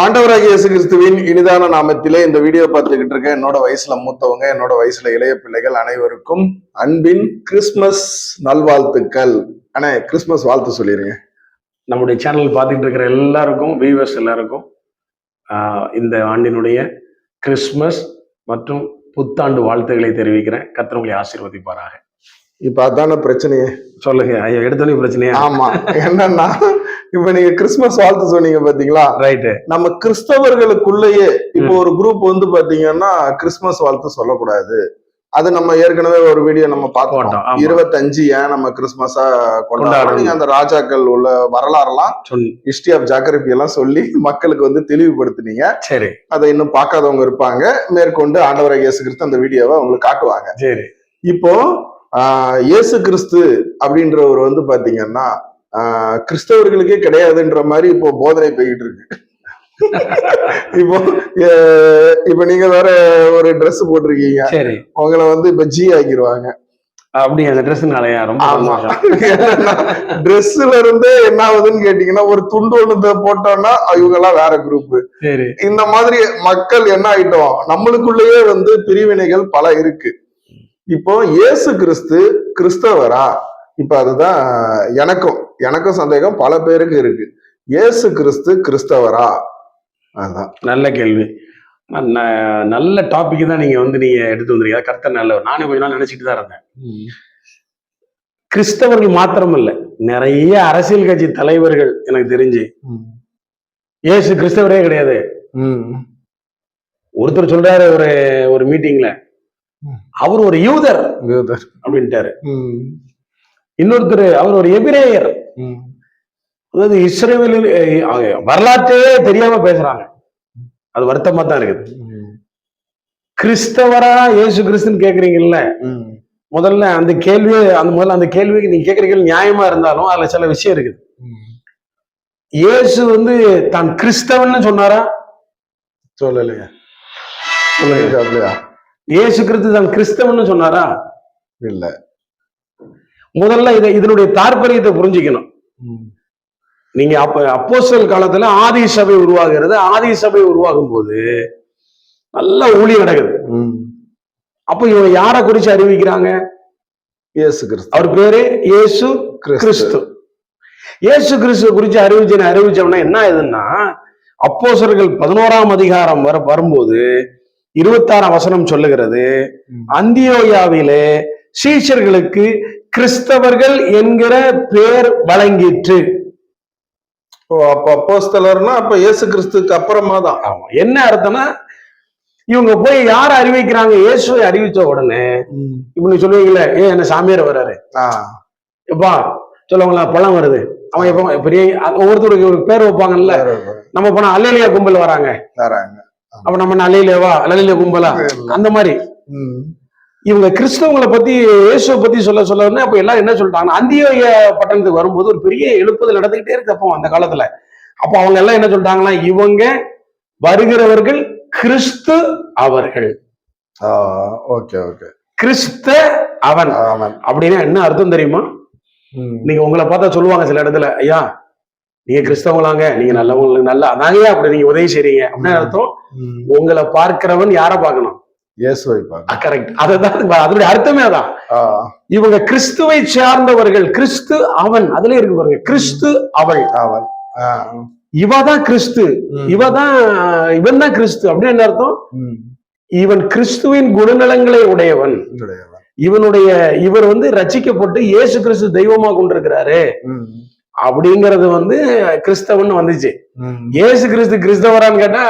ஆண்டவராகிய இயேசு கிறிஸ்துவின் இனிதான நாமத்திலே இந்த வீடியோ பார்த்துக்கிட்டு இருக்க என்னோட வயசுல மூத்தவங்க என்னோட வயசுல இளைய பிள்ளைகள் அனைவருக்கும் அன்பின் கிறிஸ்மஸ் நல்வாழ்த்துக்கள். அண்ணே கிறிஸ்மஸ் வாழ்த்து சொல்லிருங்க. நம்முடைய சேனல் பார்த்துட்டு இருக்கிற எல்லாருக்கும் வியூவர்ஸ் எல்லாருக்கும் இந்த ஆண்டினுடைய கிறிஸ்மஸ் மற்றும் புத்தாண்டு வாழ்த்துக்களை தெரிவிக்கிறேன். கத்திரவங்களை ஆசீர்வதிப்பாராக. இப்ப அதான பிரச்சனையே. சொல்லுங்க ஐயா எடுத்தோடனே பிரச்சனையா? ஆமா என்னன்னா இப்ப நீங்க கிறிஸ்மஸ் வாழ்த்து சொன்னீங்க பாத்தீங்களா? ரைட்டு நம்ம கிறிஸ்தவர்களுக்குள்ளேயே இப்போ ஒரு குரூப் வந்து பாத்தீங்கன்னா கிறிஸ்மஸ் வாழ்த்து சொல்லக்கூடாது. அது நம்ம ஏற்கனவே ஒரு வீடியோ நம்ம பார்த்தோம் போட்டோம் ஆமா. இருபத்தஞ்சு ஏன் நம்ம கிறிஸ்மஸா கொண்டாடுறோம். நீங்க அந்த ராஜாக்கள் உள்ள வரலாறுலாம் ஹிஸ்டரி ஆஃப் ஜாகிரபி எல்லாம் சொல்லி மக்களுக்கு வந்து தெளிவுபடுத்துனீங்க. சரி. அதை இன்னும் பார்க்காதவங்க இருப்பாங்க. மேற்கொண்டு ஆண்டவரை இயேசு கிறிஸ்து அந்த வீடியோவை உங்களுக்கு காட்டுவாங்க. சரி. இப்போ ஆஹ், இயேசு கிறிஸ்து அப்படின்றவர் வந்து பாத்தீங்கன்னா கிறிஸ்தவர்களுக்கே கிடையாதுன்ற மாதிரி இப்போ போதனை போய்கிட்டு இருக்கு. இப்போ இப்போ நீங்க வேற ஒரு Dress போட்டிருக்கீங்க. சரி. உங்களை வந்து இப்ப ஜி ஆக்கிடுவாங்க அப்படி அந்த ட்ரெஸ்னாலயா ரொம்ப. ட்ரெஸ்ல இருந்தே என்ன ஆகுதுன்னு கேட்டீங்கன்னா ஒரு துண்டு ஒண்ணு போட்டோம்னா இவங்க எல்லாம் வேற குரூப் சரி. இந்த மாதிரி மக்கள் என்ன ஆயிட்டோம்? நம்மளுக்குள்ளேயே வந்து பிரிவினைகள் பல இருக்கு. இப்போ இயேசு கிறிஸ்து கிறிஸ்தவரா? இப்ப அதுதான் எனக்கும் எனக்கும் சந்தேகம் பல பேருக்கு இருக்கு. இயேசு கிறிஸ்து கிறிஸ்தவரா? அதுதான் நல்ல கேள்வி. நல்ல டாபிக் தான் நீங்க வந்து நீங்க எடுத்து வந்தீங்க கர்த்தர் நல்லவர். நானும் கொஞ்ச நாள் நினைச்சிட்டு தான் இருந்தேன். கிறிஸ்தவர்கள் மாத்திரம் இல்ல நிறைய அரசியல் கட்சி தலைவர்கள் எனக்கு தெரிஞ்சு. இயேசு கிறிஸ்தவரே கிடையாது. ஒருத்தர் சொல்றாரு ஒரு ஒரு மீட்டிங்ல. அவர் ஒரு யூதர். யூதர். அப்படின்ட்டாரு. இன்னொருத்தர் அவர் ஒரு எபிரேயர். அதாவது இஸ்ரேலில் வரலாற்றே தெரியாம பேசுறாங்க. அது வருத்தமா தான் இருக்குது. கிறிஸ்தவரா இயேசு கிறிஸ்துன்னு கேக்குறீங்கல்ல. முதல்ல அந்த கேள்வி அந்த முதல்ல அந்த கேள்விக்கு நீங்க கேட்குற கேள்வி நியாயமா இருந்தாலும் அதுல சில விஷயம் இருக்குது. இயேசு வந்து தான் கிறிஸ்தவன்னு சொன்னாரா? சொல்லலையா? சொல்லுங்க இயேசு கிறிஸ்து தான் கிறிஸ்தவன்னு சொன்னாரா? இல்ல. முதல்ல இதை இதனுடைய தாற்பயத்தை புரிஞ்சுக்கணும். நீங்க அப்ப அப்போஸ்தலர் காலத்துல ஆதி சபை உருவாகிறது. ஆதி சபை உருவாகும் போது நல்ல ஊழி நடக்குது. அப்ப இவங்க யாரை குறிச்சு அறிவிக்கிறாங்க? இயேசு கிறிஸ்து. அவர் பேரு இயேசு கிறிஸ்து. இயேசு கிறிஸ்து குறிச்சு அறிவிச்சு அறிவிச்சோம்னா என்ன ஆகுதுன்னா அப்போஸ்தலர்கள் பதினோராம் அதிகாரம் வர வரும்போது இருபத்தாறாம் வசனம் சொல்லுகிறது. அந்தியோயாவிலே சீஷர்களுக்கு கிறிஸ்தவர்கள் என்கிற பேர் வழங்கிற்று. ஓ அப்ப அப்போஸ்தலர்னா அப்ப இயேசு கிறிஸ்துக்கு அப்புறமா தான். ஆமா. என்ன அர்த்தம்னா இவங்க போய் யார அறிவிக்கிறாங்க? இயேசுவை அறிவிச்ச உடனே இப்ப நீ சொல்லுவீங்களே ஏ என்ன சாமியார் வர்றாரு. ஆ. எப்பா சொல்லுவாங்களா? பழம் வருது. அவன் எப்ப பெரிய ஒவ்வொருத்தருக்கு ஒரு பேர் வைப்பாங்கல்ல நம்ம போனா அல்லையிலேயே கும்பல் வராங்க. அப்ப நம்ம அல்லையிலேவா அல்லையிலே கும்பலா? அந்த மாதிரி. இவங்க கிறிஸ்தவங்களை பத்தி இயேசுவை பத்தி சொல்ல சொல்ல அப்ப எல்லாம் என்ன சொல்லிட்டாங்க அந்தியோய பட்டணத்துக்கு வரும்போது ஒரு பெரிய எழுப்புதல் நடந்துகிட்டே இருக்கு அப்போ அந்த காலத்துல. அப்போ அவங்க எல்லாம் என்ன சொல்லிட்டாங்கன்னா இவங்க வருகிறவர்கள் கிறிஸ்து அவர்கள். Okay okay. கிறிஸ்த அவன். ஆமாம் அப்படின்னா என்ன அர்த்தம் தெரியுமா. நீங்க உங்களை பார்த்தா சொல்லுவாங்க சில இடத்துல ஐயா நீங்க கிறிஸ்தவங்களாங்க நீங்க நல்லவங்களுக்கு நல்லா அதாங்க அப்படி நீங்க உதவி செய்றீங்க. அப்படின்னு அர்த்தம். உங்களை பார்க்கிறவன் யாரை பார்க்கணும்? இயேசுவை கரெக்ட் அதுதான் அதனுடைய அர்த்தமே அதான். இவங்க கிறிஸ்துவை சார்ந்தவர்கள் கிறிஸ்து அவன் அதுல இருக்கு பாருங்க கிறிஸ்து அவள் அவன் ஆ. இவ தான் கிறிஸ்து ம். இவ தான் இவன் தான் கிறிஸ்து அப்படின்னு என்ன அர்த்தம். இவன் கிறிஸ்துவின் குணநலங்களை உடையவன். இவனுடைய இவர் வந்து ரட்சிக்கப்பட்டு இயேசு கிறிஸ்து தெய்வமா கொண்டிருக்கிறாரு. அப்படிங்கறது வந்து கிறிஸ்தவன் வந்துச்சு. இயேசு கிறிஸ்து கிறிஸ்தவரான்னு கேட்டா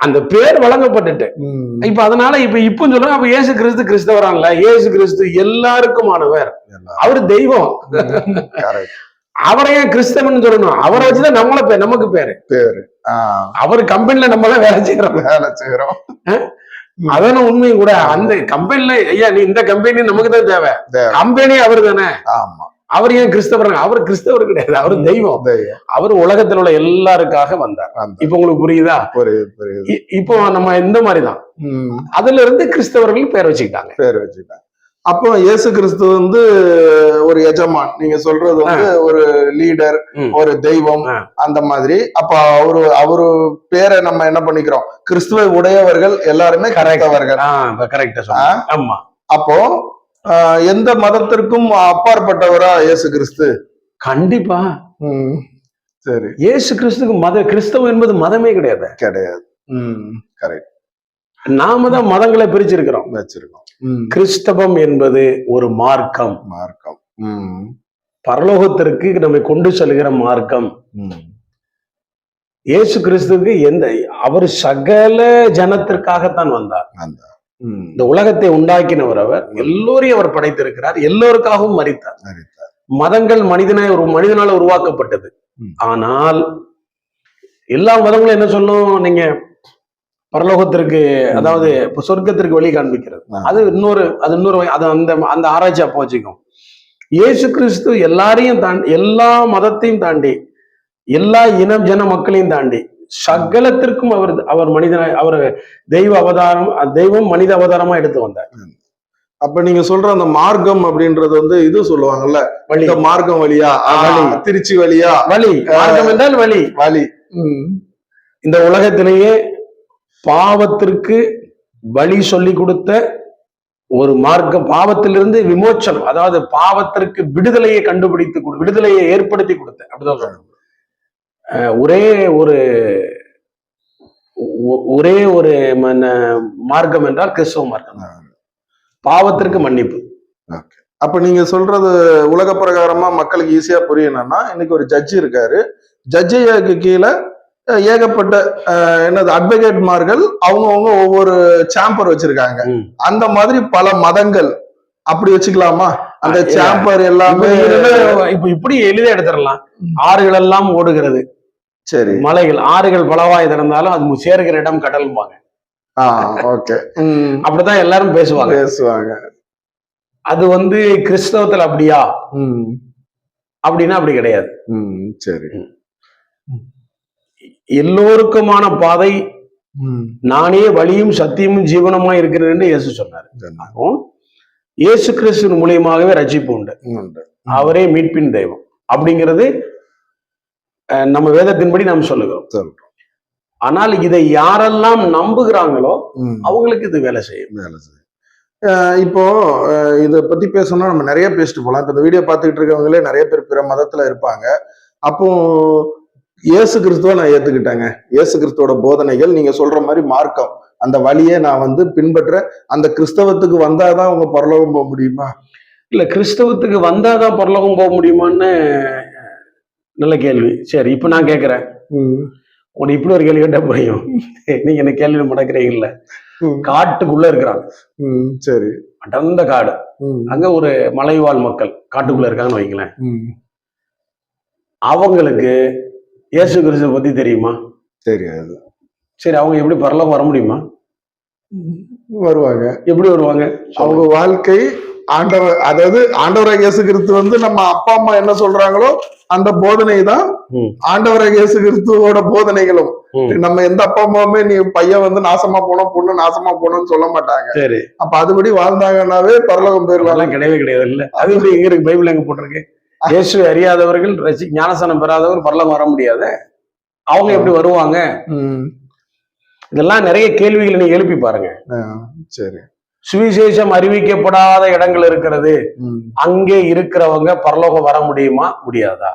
அந்த பேர் வழங்கப்பட்டுட்டு. இப்ப அதனால இப்ப இப்ப சொல்றாங்க அப்ப இயேசு கிறிஸ்து கிறிஸ்தவரான்ல இயேசு கிறிஸ்து எல்லாருக்குமானவர். அவர் தெய்வம். Correct. அவரை ஏன் கிறிஸ்தவன் சொல்லணும்? அவரை வச்சுதான் நம்மள பேர் நமக்கு பேரு. பேரு. அவர் கம்பெனில நம்ம தான் வேலை செய்யறோம். வேலை செய்யறோம். அதான உண்மையும் கூட. அந்த கம்பெனில ஐயா நீ இந்த கம்பெனி நமக்கு தான் தேவை. தேவை. கம்பெனி அவர் தானே ஆமா. அவர் ஏன் கிறிஸ்தவர் அவர் கிறிஸ்தவர் கிடையாது. அவர் தெய்வம். அவர் உலகத்தில் உள்ள எல்லாருக்காக வந்தார். இப்ப உங்களுக்கு புரியுதா? இப்போ நம்ம இந்த மாதிரிதான். அதுல இருந்து கிறிஸ்தவர்கள் பேர் வச்சுக்கிட்டாங்க. பேர் வச்சுக்கிட்டேன் அப்போ இயேசு கிறிஸ்து வந்து ஒரு எஜமான். நீங்க சொல்றது வந்து ஒரு லீடர். ஒரு தெய்வம். அந்த மாதிரி. அப்ப அவரு அவரு பேரை நம்ம என்ன பண்ணிக்கிறோம்? கிறிஸ்துவ உடையவர்கள் எல்லாருமே கரெக்டவர்கள் கரெக்டா சொன்னீங்க. ஆமா. அப்போ எந்த மதத்திற்கும் அப்பாற்பட்டவரா இயேசு கிறிஸ்து கண்டிப்பா. சரி. இயேசு கிறிஸ்துக்கு மத கிறிஸ்தவம் என்பது மதமே கிடையாது. கிடையாது. கரெக்ட் நாம தான் மதங்களை பிரிச்சிருக்கிறோம். வச்சிருக்கோம். கிறிஸ்தவம் என்பது ஒரு மார்க்கம். மார்க்கம். பரலோகத்திற்கு நம்மை கொண்டு செல்கிற மார்க்கம். இயேசு கிறிஸ்துவுக்கு எந்த அவர் சகல ஜனத்திற்காகத்தான் வந்தார். அந்த ம். இந்த உலகத்தை உண்டாக்கினவர் அவர் எல்லோரையும் அவர் படைத்திருக்கிறார். எல்லோருக்காகவும் மறித்தார். மதங்கள் மனிதனை ஒரு மனிதனால உருவாக்கப்பட்டது. ஆனால் எல்லா மதங்களும் என்ன சொல்லும் நீங்க பரலோகத்திற்கு அதாவது சொர்க்கத்திற்கு வழி காண்பிக்கிறது. அது இன்னொரு அது இன்னொரு அது அந்த அந்த ஆராய்ச்சி அப்போ வச்சுக்கும். இயேசு கிறிஸ்து எல்லாரையும் தாண்டி எல்லா மதத்தையும் தாண்டி எல்லா இனம் ஜன மக்களையும் தாண்டி சகலத்திற்கும் அவர் அவர் மனிதன அவர் தெய்வ அவதாரம் தெய்வம் மனித அவதாரமா எடுத்து வந்தார். அப்ப நீங்க சொல்ற அந்த மார்க்கம் அப்படின்றது வந்து இது சொல்லுவாங்கல்ல இந்த மார்க்கம் வழியா. திருச்சி வழியா? வழி மார்க்கம் என்றால் வழி வழி. இந்த உலகத்திலேயே பாவத்திற்கு வழி சொல்லி கொடுத்த ஒரு மார்க்கம் பாவத்திலிருந்து விமோச்சனம் அதாவது பாவத்திற்கு விடுதலையை கண்டுபிடித்து விடுதலையை ஏற்படுத்தி கொடுத்த அப்படிதான் ஒரே ஒரு ஒரே ஒரு மார்க்கம் என்றால் கிறிஸ்தவ மார்க்கம். பாவத்திற்கு மன்னிப்பு. அப்ப நீங்க சொல்றது உலக பிரகாரமா மக்களுக்கு ஈஸியா புரியணும்னா இன்னைக்கு ஒரு ஜட்ஜி இருக்காரு. ஜட்ஜிக்கு கீழே ஏகப்பட்ட என்னது அட்வொகேட்மார்கள் அவங்கவுங்க ஒவ்வொரு சாம்பர் வச்சிருக்காங்க. அந்த மாதிரி பல மதங்கள். அப்படி வச்சுக்கலாமா? அந்த. சாம்பர் எல்லாமே இப்ப இப்படி எளிதா எடுத்துடலாம். ஆறுகள் எல்லாம் ஓடுகிறது. சரி. மலைகள் ஆறுகள் பலவாய் திறந்தாலும் அது சேர்கிற இடம் கடல்பாங்க ஆ ஓகே. அப்படிதான் எல்லாரும் பேசுவாங்க. பேசுவாங்க. அது வந்து கிறிஸ்தவத்துல அப்படியா? ம். அப்படின்னா அப்படி கிடையாது. ம் சரி. எல்லோருக்குமான பாதை நானே வழியும் சத்தியமும் ஜீவனமா இருக்கிறேன் என்று இயேசு சொன்னார். இயேசு கிறிஸ்துவின் மூலியமாகவே ரட்சிப்பு உண்டு. உண்டு. அவரே மீட்பின் தெய்வம். அப்படிங்கிறது நம்ம வேதத்தின்படி நாம் சொல்லுகிறோம். ஆனால் இதை யாரெல்லாம் நம்புகிறாங்களோ. அவங்களுக்கு இது வேலை செய்யும். வேலை செய்யும். இப்போ இத பத்தி பேசணும்னா நம்ம நிறைய பேசிட்டு போலாம். இப்ப இந்த வீடியோ பார்த்துக்கிட்டு இருக்கவங்களே நிறைய பேர் பிற மதத்துல இருப்பாங்க. அப்போ இயேசு கிறிஸ்துவ நான் ஏத்துக்கிட்டேங்க. இயேசு கிறிஸ்துவோட போதனைகள் நீங்க சொல்ற மாதிரி மார்க்கம். அந்த வழியை நான் வந்து பின்பற்ற அந்த கிறிஸ்தவத்துக்கு வந்தாதான் அவங்க பரலோகம் போக முடியுமா? இல்ல கிறிஸ்தவத்துக்கு வந்தாதான் பரலோகம் போக முடியுமான்னு நல்ல கேள்வி. சரி இப்ப நான் கேட்கிறேன் உனக்கு இப்படி ஒரு கேள்வி கேட்டா புரியும். நீங்க என்ன கேள்வி மடக்கிறீங்கல்ல. காட்டுக்குள்ள இருக்கிறாங்க. ம், சரி. அடர்ந்த காடு. அங்க ஒரு மலைவாழ் மக்கள் காட்டுக்குள்ள இருக்காங்கன்னு வைங்களேன். அவங்களுக்கு இயேசு கிறிஸ்துவ பத்தி தெரியுமா? தெரியாது. சரி அவங்க எப்படி பரலோகம் வர முடியுமா? வருவாங்க. எப்படி வருவாங்க? அவங்க வாழ்க்கை ஆண்டவர் அதாவது ஆண்டவராக இயேசு கிறிஸ்து வந்து நம்ம அப்பா அம்மா என்ன சொல்றாங்களோ அந்த போதனை தான். ஆண்டவராக இயேசு கிறிஸ்துவோட போதனைகளும். நம்ம எந்த அப்பா அம்மாவுமே நீ பையன் வந்து நாசமா போனோம் பொண்ணு நாசமா போனோம்னு சொல்ல மாட்டாங்க. சரி. அப்ப அதுபடி வாழ்ந்தாங்கன்னாவே பரலோகம் போயிருவாங்க கிடையவே கிடையாது. இல்ல அது எப்படி எங்க இருக்கு? பைபிள் எங்க போட்டிருக்கு? இயேசு அறியாதவர்கள் ரசி ஞானசனம் பெறாதவர் பரலோகம் வர முடியாது. அவங்க எப்படி வருவாங்க. இதெல்லாம் நிறைய கேள்விகளை நீங்க எழுப்பி பாருங்க. சரி. சுவிசேஷம் அறிவிக்கப்படாத இடங்கள் இருக்கிறது. அங்கே இருக்கிறவங்க பரலோகம் வர முடியுமா முடியாதா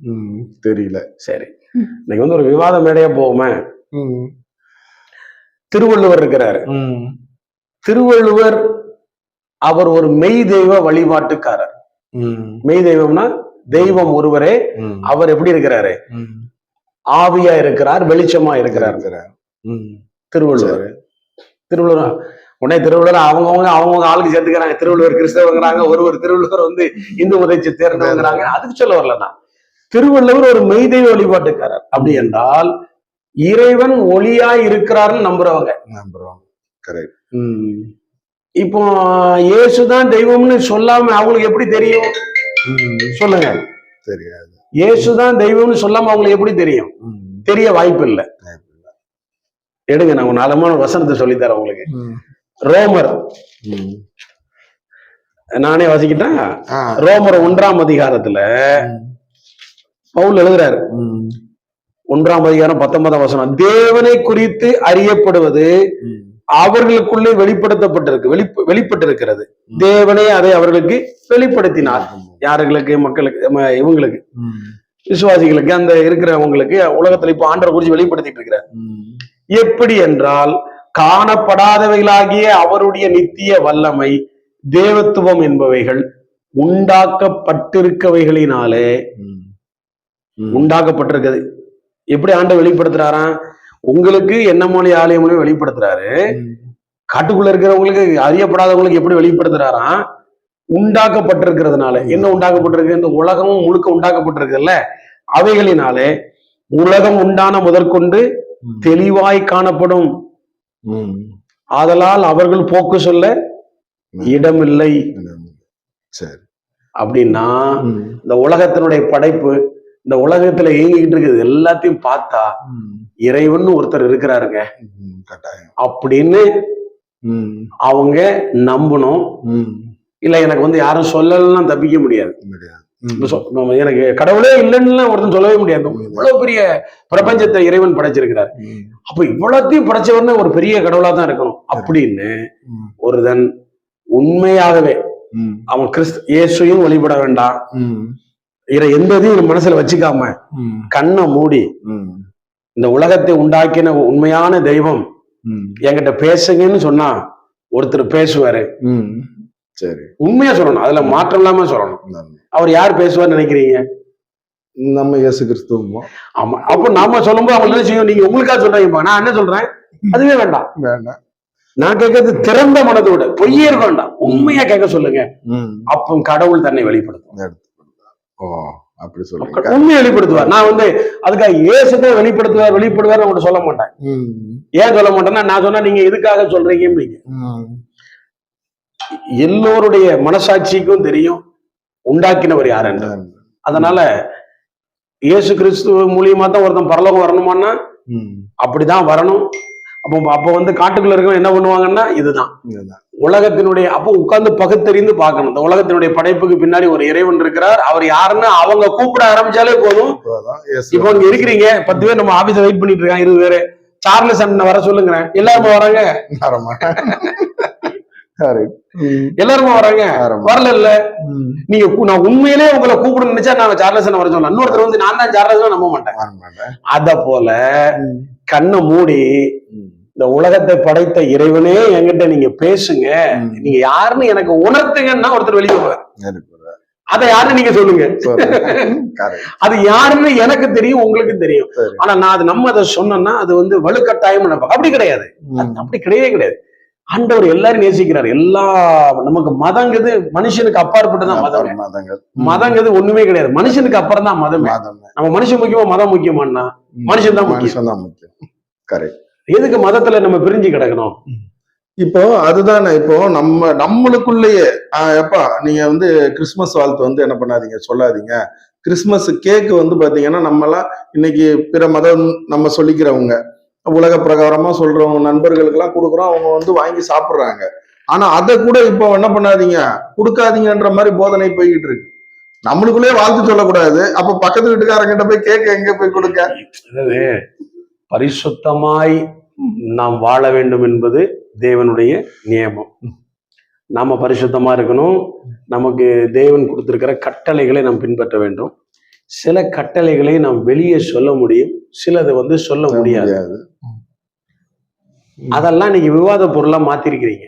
ம். தெரியல சரி இன்னைக்கு வந்து ஒரு விவாத மேடையா போவோமே ம். திருவள்ளுவர் இருக்கிறாரு ம். திருவள்ளுவர் அவர் ஒரு மெய் தெய்வ வழிபாட்டுக்காரர் ம். மெய் தெய்வம்னா தெய்வம் ஒருவரே. அவர் எப்படி இருக்கிறாரு. ஆவியா இருக்கிறார் வெளிச்சமா இருக்கிறார். திருவள்ளுவர் திருவள்ளுவர் உடனே திருவள்ளுவர் அவங்கவுங்க அவங்கவுங்க ஆளுக்கு சேர்த்துக்கிறாங்க திருவள்ளுவர் கிறிஸ்தவங்கிறாங்க ஒருவர் திருவள்ளுவர் வந்து இந்து மதத்தை சேர்ந்தவங்கிறாங்க. அதுக்கு சொல்ல வரல நான் திருவள்ளுவர் ஒரு மெய்தெய்வ வழிபாட்டுக்காரர். அப்படி என்றால் இறைவன் ஒளியாய் இருக்கிறாருன்னு நம்புறவங்க. நம்புறோம். கரெக்ட் இப்போ இயேசுதான் தெய்வம்னு சொல்லாம அவங்களுக்கு எப்படி தெரியும்? சொல்லுங்க. தெரியாது. இயேசுதான் தெய்வம்னு சொல்லாம அவங்களுக்கு எப்படி தெரியும். தெரிய வாய்ப்பு இல்லை எடுங்க நான் ஒரு நாலமான வசனத்தை சொல்லித்தரேன் உங்களுக்கு. ரோமர். நானே வாசிக்கிட்டேன். ரோமர் ஒன்றாம் அதிகாரத்துல பவுல் எழுதுறாரு. ஒன்றாம் அதிகாரம் பத்தொன்பதாம் வசனம் தேவனை குறித்து அறியப்படுவது. அவர்களுக்குள்ளே வெளிப்படுத்தப்பட்டிருக்கு வெளிப்ப வெளிப்பட்டிருக்கிறது தேவனே அதை அவர்களுக்கு வெளிப்படுத்தினார் யாருகளுக்கு மக்களுக்கு இவங்களுக்கு. விசுவாசிகளுக்கு அந்த இருக்கிறவங்களுக்கு உலகத்துல இப்ப ஆண்டரை குறிச்சு வெளிப்படுத்திட்டு இருக்கிறார். எப்படி என்றால் காணப்படாதவைகளாகிய அவருடைய நித்திய வல்லமை தேவத்துவம் என்பவைகள் உண்டாக்கப்பட்டிருக்கவைகளினாலே. உண்டாக்கப்பட்டிருக்குது. எப்படி ஆண்டை வெளிப்படுத்துறாராம் உங்களுக்கு என்ன மொழி ஆலய மொழி வெளிப்படுத்துறாரு? காட்டுக்குள்ள இருக்கிறவங்களுக்கு அறியப்படாதவங்களுக்கு எப்படி வெளிப்படுத்துறாராம் உண்டாக்கப்பட்டிருக்கிறதுனால. என்ன உண்டாக்கப்பட்டிருக்கு? இந்த உலகமும் முழுக்க உண்டாக்கப்பட்டிருக்குல்ல அவைகளினாலே உலகம் உண்டான முதற்கொண்டு. தெளிவாய் காணப்படும். ஆதலால் அவர்கள் போக்கு சொல்ல இடமில்லை. சரி. அப்படின்னா. இந்த உலகத்தினுடைய படைப்பு இந்த உலகத்துல இயங்கிக்கிட்டு இருக்குது எல்லாத்தையும் பார்த்தா. இறைவன் ஒருத்தர் இருக்கிறாருங்க. அப்படின்னு. அவங்க நம்பணும். இல்ல எனக்கு வந்து யாரும் சொல்லலாம் தப்பிக்க முடியாது. எனக்கு கடவுளே இல்லைன்னு ஒருத்தன் சொல்லவே முடியாது இவ்வளவு பெரிய பிரபஞ்சத்தை இறைவன் படைச்சிருக்கிறார். அப்ப இவ்வளத்தையும் படைச்சவன்னு ஒரு பெரிய கடவுளா தான் இருக்கணும் அப்படின்னு. ஒருதன் உண்மையாகவே. அவன் கிறிஸ்து இயேசுவையும் வழிபட வேண்டாம். இதை எந்த இதையும் மனசுல வச்சுக்காம. கண்ணை மூடி. இந்த உலகத்தை உண்டாக்கின உண்மையான தெய்வம். என்கிட்ட பேசுங்கன்னு சொன்னா ஒருத்தர் பேசுவாரு. சரி. உண்மையா சொல்லணும். அதுல மாற்றம் இல்லாம சொல்லணும். அவர் யார் பேசுவார்னு நினைக்கிறீங்க? நம்ம இயேசு கிறிஸ்துவமோ? ஆமா. அப்ப நாம சொல்லும்போது அவங்க என்ன செய்யும்? நீங்க உங்களுக்கா சொல்றீங்க நான் என்ன சொல்றேன்? அதுவே வேண்டாம். வேண்டாம். நான் கேட்கறது திறந்த மனதோட. பொய்யே இருக்க வேண்டாம். உண்மையா கேட்க சொல்லுங்க. அப்போ கடவுள் தன்னை வெளிப்படுத்தும் ஓ அப்படி சொல்றீங்க. உண்மையை வெளிப்படுத்துவார். நான் வந்து அதுக்காக இயேசுதான் வெளிப்படுத்துவார் வெளிப்படுவார் உங்கள்கிட்ட சொல்ல மாட்டேன். ஏன் சொல்ல மாட்டேன்னா நான் சொன்னா நீங்க எதுக்காக சொல்றீங்க. எல்லோருடைய மனசாட்சிக்கும் தெரியும் உண்டாக்கினவர் யார் என்று. அதனால இயேசு கிறிஸ்து மூலியமா தான் ஒருத்தன் பரலோகம் வரணுமான்னா. அப்படிதான் வரணும். அப்போ அப்போ வந்து காட்டுக்குள்ள இருக்கவங்க என்ன பண்ணுவாங்கன்னா இதுதான். உலகத்தினுடைய அப்போ உட்கார்ந்து பகுத்தறிந்து பார்க்கணும். இந்த உலகத்தினுடைய படைப்புக்கு பின்னாடி ஒரு இறைவன் இருக்கிறார். அவர் யாருன்னு அவங்க கூப்பிட ஆரம்பிச்சாலே போதும். இப்போ இங்க இருக்கிறீங்க பத்து பேர் நம்ம ஆபீஸ்ல வெயிட் பண்ணிட்டு இருக்காங்க இருபது பேரு. சார்லஸ் அண்ணன் வர சொல்லுங்க எல்லாருமே வராங்க. எல்லாருமே வராங்க வரல இல்ல. நீங்க நான் உண்மையிலே உங்களை கூப்பிட நினைச்சா நான் சார்லஸ் வர சொல்லலாம் இன்னொருத்தர் வந்து நான் தான் சார்லஸ் நம்ப மாட்டேன். அத போல. கண்ணை மூடி. இந்த உலகத்தை படைத்த இறைவனே என்கிட்ட நீங்க பேசுங்க. நீங்க யாருன்னு எனக்கு உணர்த்துங்கன்னா ஒருத்தர் வெளியே போவார் அதை யாருன்னு நீங்க சொல்லுங்க. அது யாருன்னு எனக்கு தெரியும் உங்களுக்கு தெரியும். ஆனா நான் அது நம்ம அதை சொன்னோம்னா அது வந்து வலுக்கட்டாயம் அப்படி கிடையாது. அப்படி கிடையவே கிடையாது ஆண்டவர் எல்லாரும் நேசிக்கிறார். எல்லா நமக்கு மதங்கிறது மனுஷனுக்கு அப்பாற்பட்டுதான் மதம் மதங்கள். மதங்கிறது ஒண்ணுமே கிடையாது. மனுஷனுக்கு அப்புறம் தான் மதமே. நம்ம மனுஷன் முக்கியமா மதம் முக்கியமானா மனுஷன் தான் முக்கியம். மனுஷன் தான் முக்கியம். கரெக்ட் எதுக்கு மதத்துல நம்ம பிரிஞ்சு கிடக்கணும்? இப்போ அதுதானே இப்போ நம்ம நம்மளுக்குள்ளேயே எப்பா நீங்க வந்து கிறிஸ்மஸ் வாழ்த்து வந்து என்ன பண்ணாதீங்க? சொல்லாதீங்க. கிறிஸ்மஸ் கேக்கு வந்து பாத்தீங்கன்னா நம்மலாம் இன்னைக்கு பிற மதம் நம்ம சொல்லிக்கிறவங்க. உலக பிரகாரமா சொல்றவங்க நண்பர்களுக்கெல்லாம் கொடுக்குறோம் அவங்க வந்து வாங்கி சாப்பிட்றாங்க. ஆனா அதை கூட இப்போ என்ன பண்ணாதீங்க? கொடுக்காதீங்கன்ற மாதிரி போதனை போய்கிட்டு இருக்கு. நம்மளுக்குள்ளே வாழ்த்து சொல்லக்கூடாது. அப்ப பக்கத்து வீட்டுக்காரங்கிட்ட போய் கேட்க எங்க போய் கொடுக்க? அதாவது பரிசுத்தமாய் நாம் வாழ வேண்டும் என்பது தேவனுடைய நியமம். நாம பரிசுத்தமா இருக்கணும். நமக்கு தேவன் கொடுத்திருக்கிற கட்டளைகளை நாம் பின்பற்ற வேண்டும். சில கட்டளைகளை நாம் வெளியே சொல்ல முடியும் சிலது வந்து சொல்ல முடியாது. அதெல்லாம் நீங்க விவாத பொருளா மாத்திருக்கிறீங்க.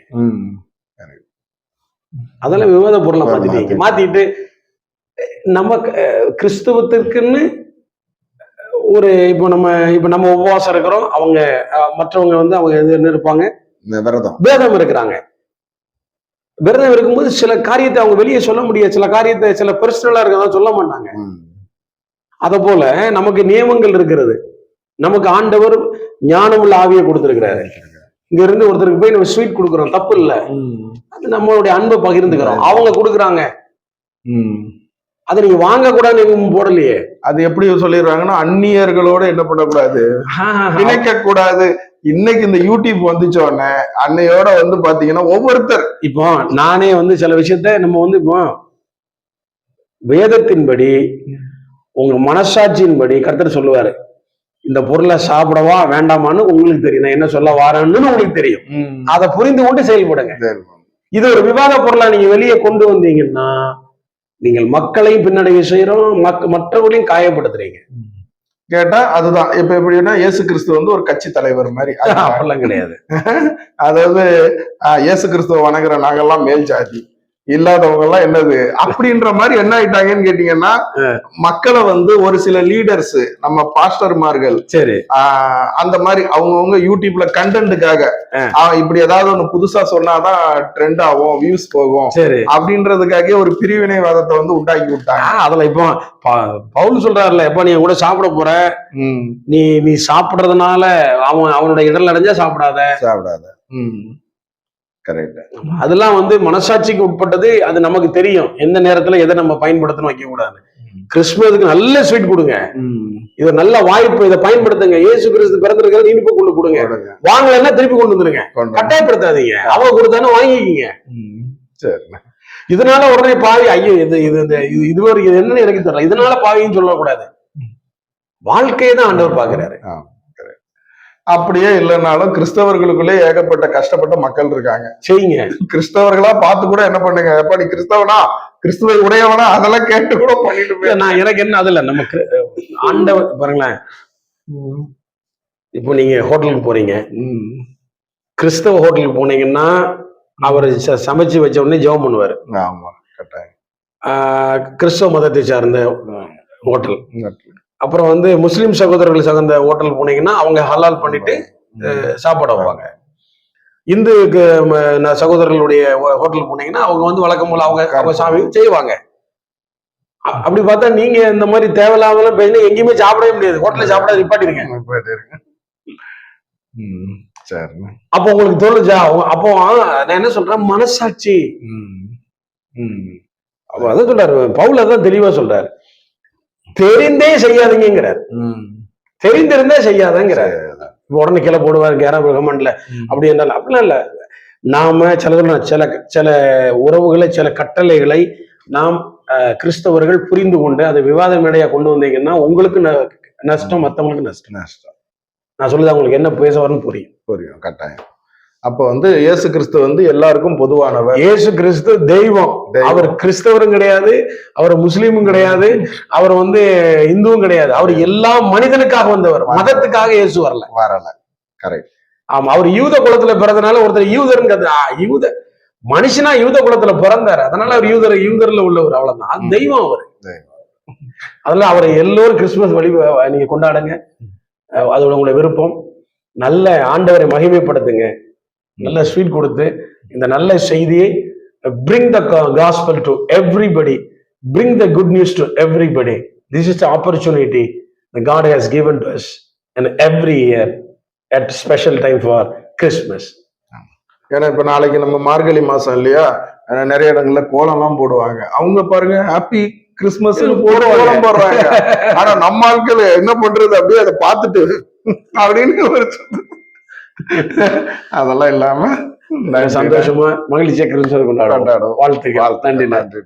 அதெல்லாம் விவாத பொருளா மாத்தி- மாத்திட்டீங்க. மாத்திட்டு நம்ம கிறிஸ்தவத்திற்குன்னு ஒரு இப்போ நம்ம இப்போ நம்ம உபவாசம் இருக்கிறோம். அவங்க மற்றவங்க வந்து அவங்க என்ன இருப்பாங்க? விரதம். வேதம் இருக்கிறாங்க. விரதம் இருக்கும்போது சில காரியத்தை அவங்க வெளியே சொல்ல முடியாது. சில காரியத்தை சில பர்சனலா இருக்கதான் சொல்ல மாட்டாங்க. அத போல நமக்கு நியமங்கள் இருக்கிறது. நமக்கு ஆண்டவர் ஞானமுள்ள ஆவியை கொடுத்திருக்கிறாரு. இங்க இருந்து ஒருத்தருக்கு போய் நம்ம ஸ்வீட் கொடுக்குறோம் தப்பு இல்ல. அது நம்மளுடைய அன்பை பகிர்ந்துக்கிறோம். அவங்க கொடுக்குறாங்க. அதை நீங்க வாங்க கூடாதுன்னு போடலையே. அது எப்படி சொல்லிடுறாங்கன்னா அந்நியர்களோட என்ன பண்ணக்கூடாது? இணைக்க கூடாது இன்னைக்கு இந்த யூடியூப் வந்துச்ச உடனே அன்னையோட வந்து பாத்தீங்கன்னா ஒவ்வொருத்தர். இப்போ நானே வந்து சில விஷயத்த நம்ம வந்து இப்போ வேதத்தின்படி உங்க மனசாட்சியின்படி கர்த்தர் சொல்லுவாரு இந்த பொருளை சாப்பிடவா வேண்டாமான்னு உங்களுக்கு தெரியும். நான் என்ன சொல்ல வாரேன்னு உங்களுக்கு தெரியும். அதை புரிந்து கொண்டு செயல்படுங்க. இது ஒரு விவாத பொருளா நீங்க வெளியே கொண்டு வந்தீங்கன்னா நீங்கள் மக்களையும் பின்னடைவு செய்யறோம் மற்றவர்களையும் காயப்படுத்துறீங்க. கேட்டா அதுதான். இப்ப எப்படின்னா இயேசு கிறிஸ்து வந்து ஒரு கட்சி தலைவர் மாதிரி. அப்படிலாம் கிடையாது. அதாவது இயேசு கிறிஸ்துவ வணங்குற நாங்கெல்லாம் மேல் ஜாதி. இல்லாதவங்க எல்லாம் என்னது? அப்படின்ற மாதிரி என்ன ஆயிட்டாங்கன்னு கேட்டீங்கன்னா மக்களை வந்து ஒரு சில லீடர்ஸ் நம்ம பாஸ்டர்மார்கள் சரி. அந்த மாதிரி அவங்கவுங்க யூடியூப்ல கண்டென்ட்டுக்காக இப்படி ஏதாவது ஒண்ணு புதுசா சொன்னாதான் ட்ரெண்ட் ஆகும் வியூஸ் போகும் சரி. அப்படின்றதுக்காக ஒரு பிரிவினைவாதத்தை வந்து உண்டாக்கி விட்டாங்க. அதுல இப்போ பவுல் சொல்றாருல எப்ப நீ கூட சாப்பிட போற? நீ நீ சாப்பிடுறதுனால அவன் அவனோட இடல் அடைஞ்சா சாப்பிடாத. சாப்பிடாத. கரெக்ட் அதெல்லாம் வந்து மனசாட்சிக்கு உட்பட்டது அது நமக்கு தெரியும். எந்த நேரத்துல எதை நம்ம பயன்படுத்தணும் வைக்க கூடாது கிறிஸ்துமதுக்கு நல்ல ஸ்வீட் கொடுங்க. இது நல்ல வாய்ப்பு இதை பயன்படுத்துங்க. இயேசு கிறிஸ்து பிறந்திருக்கிற இனிப்பு கொண்டு கொடுங்க. வாங்கலைன்னா திருப்பி கொண்டு வந்துருங்க. கட்டாயப்படுத்தாதீங்க. அவ கொடுத்தானே வாங்கிக்கிங்க. சரி. இதனால உடனே பாவி ஐயோ இது இது இது ஒரு என்னன்னு எனக்கு தெரியல. இதனால பாவின்னு சொல்லக்கூடாது. வாழ்க்கையை தான் ஆண்டவர் பாக்குறாரு. அப்படியே இல்லைனாலும் கிறிஸ்தவர்களுக்குள்ளே ஏகப்பட்ட கஷ்டப்பட்ட மக்கள் இருக்காங்க. செய்யுங்க கிறிஸ்தவர்களா பார்த்து கூட என்ன பண்ணுங்க? எப்ப நீ கிறிஸ்தவனா? கிறிஸ்துவை உடையவனா? அதெல்லாம் கேட்டு கூட பண்ணிட்டு நான் எனக்கு என்ன அது இல்ல. நம்ம ஆண்டவர் பாருங்களேன். இப்போ நீங்க ஹோட்டலுக்கு போறீங்க. கிறிஸ்தவ ஹோட்டலுக்கு போனீங்கன்னா அவர் சமைச்சு வச்ச உடனே ஜெபம் பண்ணுவார். ஆமா கட்டாயம். கிறிஸ்தவ மதத்தை சார்ந்த ஹோட்டல். அப்புறம் வந்து முஸ்லிம் சகோதரர்கள் சார்ந்த ஹோட்டல் போனீங்கன்னா அவங்க ஹலால் பண்ணிட்டு சாப்பாடு வைப்பாங்க இந்து சகோதரர்களுடைய ஹோட்டல் போனீங்கன்னா அவங்க வந்து வழக்கம் போல அவங்க அவங்க சாமி செய்வாங்க. அப்படி பார்த்தா நீங்க இந்த மாதிரி தேவையில்லாம பேசினா எங்கேயுமே சாப்பிடவே முடியாது. ஹோட்டல்ல சாப்பிட நிப்பாட்டிருங்க. போயிட்டு இருக்கு ம், சரி அப்போ உங்களுக்கு தோணுச்சா? அப்போ நான் என்ன சொல்றேன்? மனசாட்சி. ம். ம். அப்போ அதான் சொல்றாரு பவுல் அதான் தெளிவா சொல்றாரு. தெரிந்தே செய்யாதீங்கிறார். தெரிந்திருந்தே செய்யாதங்கிறார். உடனே கீழே போடுவார் யாராவது கமெண்ட்ல அப்படி என்றால் அப்படிலாம் இல்ல. நாம சில சில சில உறவுகளை சில கட்டளைகளை நாம் அஹ், கிறிஸ்தவர்கள் புரிந்து கொண்டு அதை விவாத மேடையா கொண்டு வந்தீங்கன்னா உங்களுக்கு நஷ்டம் மத்தவங்களுக்கு நஷ்டம். நஷ்டம். நான் சொல்லுது அவங்களுக்கு என்ன பேச வரணும்னு புரியும். புரியும் கட்டாயம். அப்ப வந்து இயேசு கிறிஸ்து வந்து எல்லாருக்கும் பொதுவானவர். இயேசு கிறிஸ்து தெய்வம். அவர் கிறிஸ்தவரும் கிடையாது அவர் முஸ்லீமும் கிடையாது அவர் வந்து இந்துவும் கிடையாது. அவர் எல்லா மனிதனுக்காக வந்தவர். மதத்துக்காக இயேசு வரல. வரல. கரெக்ட் ஆமா அவர் யூத குலத்துல பிறந்தனால ஒருத்தர் யூதருங்க யூத மனுஷனா யூத குலத்துல பிறந்தாரு. அதனால அவர் யூதர் யூதர்ல உள்ளவர். அவ்வளவுதான். தெய்வம் அவர். அதனால அவரை எல்லோரும் கிறிஸ்துமஸ் வழி நீங்க கொண்டாடுங்க. அது உங்களுடைய விருப்பம். நல்ல ஆண்டவரை மகிமைப்படுத்துங்க. நல்ல ஸ்வீட் கொடுத்து இந்த நல்ல செய்தியை bring the gospel to everybody bring the good news to everybody this is the opportunity the God has given to us and every year at special time for Christmas ஏன்னா இப்ப நாளைக்கு நம்ம மார்கழி மாசம் இல்லையா? நிறைய இடங்கள்ல கோலம்லாம் போடுவாங்க. அவங்க பாருங்க ஹாப்பி கிறிஸ்மஸ். கோலம் போடுறாங்க. ஆனா நம்ம ஆட்கள் என்ன பண்றது? அப்படியே அதை பார்த்துட்டு அப்படின்னு ஒரு அதெல்லாம் இல்லாம சந்தோஷமா மகிழ்ச்சியா கிறிஸ்துமஸ் கொண்டாடுவோம். வாழ்த்துக்கள். நன்றி. நன்றி.